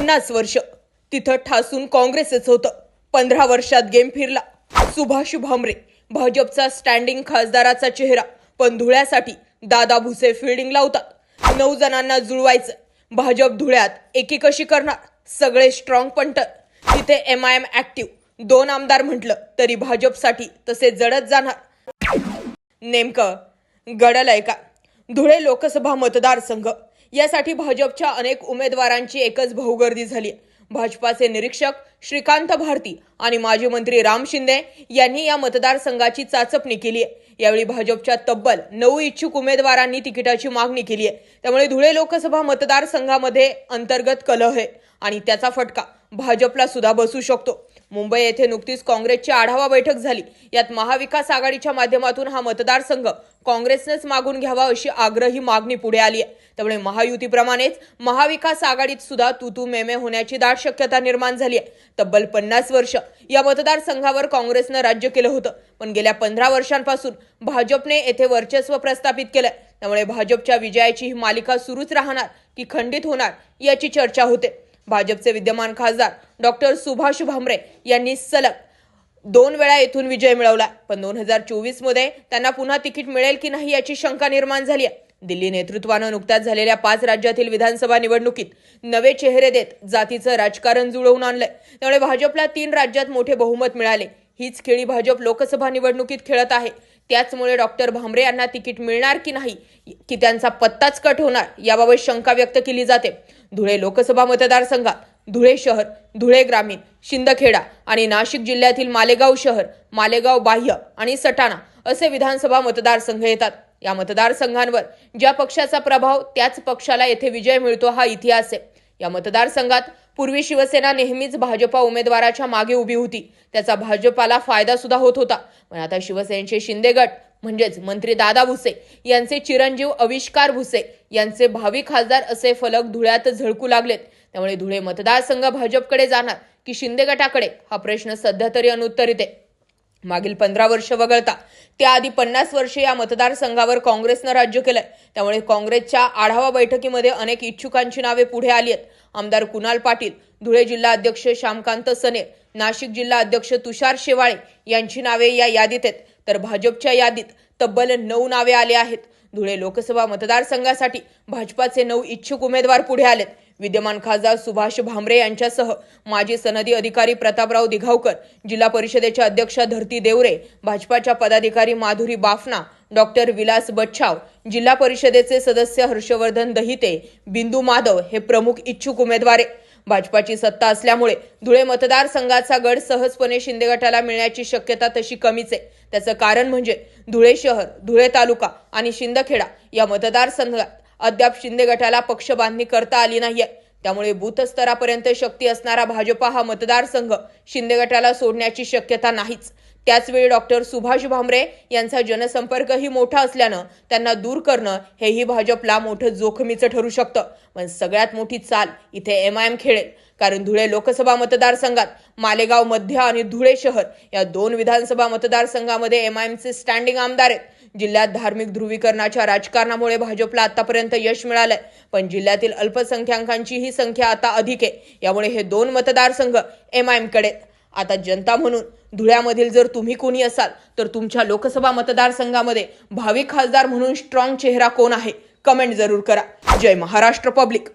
पन्नास वर्ष तिथं ठासून काँग्रेसच होतं. पंधरा वर्षात गेम फिरला. सुभाष भामरे भाजपचा स्टँडिंग खासदाराचा चेहरा पण धुळ्यासाठी दादा भुसे फिल्डिंग लावतात नऊ जणांना जुळवायचं. भाजप धुळ्यात एकी कशी करणार? सगळे स्ट्रॉंग पंटर तिथे एम आय एम ऍक्टिव्ह दोन आमदार म्हटलं तरी भाजपसाठी तसे जडत जाणार. नेमकं गडलंय का? धुळे लोकसभा मतदारसंघ यासाठी भाजपच्या अनेक उमेदवारांची एकच भाऊगर्दी झाली. भाजपाचे निरीक्षक श्रीकांत भारती आणि माजी मंत्री राम शिंदे यांनी या मतदारसंघाची चाचपणी केली आहे यावेळी भाजपच्या तब्बल नऊ इच्छुक उमेदवारांनी तिकिटाची मागणी केली आहे त्यामुळे धुळे लोकसभा मतदारसंघामध्ये अंतर्गत कलह आहे आणि त्याचा फटका भाजपला सुद्धा बसू शकतो. मुंबई येथे नुकतीच काँग्रेसची आढावा बैठक झाली. यात महाविकास आघाडीच्या माध्यमातून हा मतदारसंघ काँग्रेसनेच मागून घ्यावा अशी आग्रही मागणी पुढे आली आहे. त्यामुळे महायुतीप्रमाणेच महाविकास आघाडीत सुद्धा तुतू मेमे होण्याची दाट शक्यता निर्माण झाली आहे. तब्बल पन्नास वर्ष या मतदारसंघावर काँग्रेसनं राज्य केलं होतं. पण गेल्या पंधरा वर्षांपासून भाजपने येथे वर्चस्व प्रस्थापित केलंय. त्यामुळे भाजपच्या विजयाची ही मालिका सुरूच राहणार की खंडित होणार याची चर्चा होते. भाजपचे विद्यमान खासदार डॉक्टर सुभाष भामरे यांनी सलग दोन वेळा येथून विजय मिळवला. पण दोन हजार चोवीसमध्ये त्यांना पुन्हा तिकीट मिळेल की नाही याची शंका निर्माण झाली आहे. दिल्ली नेतृत्वानं नुकत्याच झालेल्या पाच राज्यातील विधानसभा निवडणुकीत नवे चेहरे देत जातीचं राजकारण जुळवून आणलंय. त्यामुळे भाजपला तीन राज्यात मोठे बहुमत मिळाले. हीच खेळी भाजप लोकसभा निवडणुकीत खेळत आहे. त्याचमुळे डॉक्टर भामरे यांना तिकीट मिळणार की नाही की त्यांचा पत्ताच कट होणार याबाबत शंका व्यक्त केली जाते. धुळे लोकसभा मतदारसंघात धुळे शहर धुळे ग्रामीण शिंदखेडा आणि नाशिक जिल्ह्यातील मालेगाव शहर मालेगाव बाह्य आणि सटाणा असे विधानसभा मतदारसंघ येतात. या मतदारसंघांवर ज्या पक्षाचा प्रभाव त्याच पक्षाला येथे विजय मिळतो हा इतिहास आहे. या मतदारसंघात पूर्वी शिवसेना नेहमीच भाजपा उमेदवाराच्या मागे उभी होती. त्याचा भाजपाला फायदा सुद्धा होत होता. पण आता शिवसेनेचे शिंदे गट म्हणजेच मंत्री दादा भुसे यांचे चिरंजीव अविष्कार भुसे यांचे भावी खासदार असे फलक धुळ्यात झळकू लागलेत. त्यामुळे धुळे मतदारसंघ भाजपकडे जाणार की शिंदे गटाकडे हा प्रश्न सध्या तरी अनुत्तरित आहे. मागील पंधरा वर्ष वगळता त्याआधी पन्नास वर्षे या मतदारसंघावर काँग्रेसनं राज्य केलंय. त्यामुळे काँग्रेसच्या आढावा बैठकीमध्ये अनेक इच्छुकांची नावे पुढे आली आहेत. आमदार कुणाल पाटील धुळे जिल्हा अध्यक्ष श्यामकांत सने नाशिक जिल्हा अध्यक्ष तुषार शेवाळे यांची नावे या यादीत आहेत. तर भाजपच्या यादीत तब्बल नऊ नावे आले आहेत. धुळे लोकसभा मतदारसंघासाठी भाजपाचे नऊ इच्छुक उमेदवार पुढे आलेत. विद्यमान खासदार सुभाष भामरे यांच्यासह माजी सनदी अधिकारी प्रतापराव दिघावकर जिल्हा परिषदेच्या अध्यक्षा धरती देवरे भाजपाच्या पदाधिकारी माधुरी बाफना डॉक्टर विलास बच्छाव जिल्हा परिषदेचे सदस्य हर्षवर्धन दहिते बिंदू माधव हे प्रमुख इच्छुक उमेदवार आहे भाजपाची सत्ता असल्यामुळे धुळे मतदारसंघाचा गड सहजपणे शिंदे गटाला मिळण्याची शक्यता तशी कमीच आहे. त्याचं कारण म्हणजे धुळे शहर धुळे तालुका आणि शिंदखेडा या मतदारसंघात अद्याप शिंदे गटाला पक्ष बांधणी करता आली नाहीये. त्यामुळे बूथ स्तरापर्यंत शक्ती असणारा भाजपा हा मतदारसंघ शिंदे गटाला सोडण्याची शक्यता नाहीच. त्याचवेळी डॉक्टर सुभाष भामरे यांचा जनसंपर्कही मोठा असल्यानं त्यांना दूर करणं हेही भाजपला मोठं जोखमीचं ठरू शकतं. पण सगळ्यात मोठी चाल इथे एम आय एम खेळेल. कारण धुळे लोकसभा मतदारसंघात मालेगाव मध्य आणि धुळे शहर या दोन विधानसभा मतदारसंघामध्ये एम आय एमचे स्टँडिंग आमदार आहेत. जिल्ह्यात धार्मिक ध्रुवीकरणाच्या राजकारणामुळे भाजपला आतापर्यंत यश मिळालंय. पण जिल्ह्यातील अल्पसंख्याकांची ही संख्या आता अधिक आहे. यामुळे हे दोन मतदारसंघ एम आय एमकडे आता जनता म्हणून धुळ्यामधील जर तुम्ही कोणी असाल तर तुमच्या लोकसभा मतदारसंघामध्ये भावी खासदार म्हणून स्ट्रॉंग चेहरा कोण आहे? कमेंट जरूर करा. जय महाराष्ट्र पब्लिक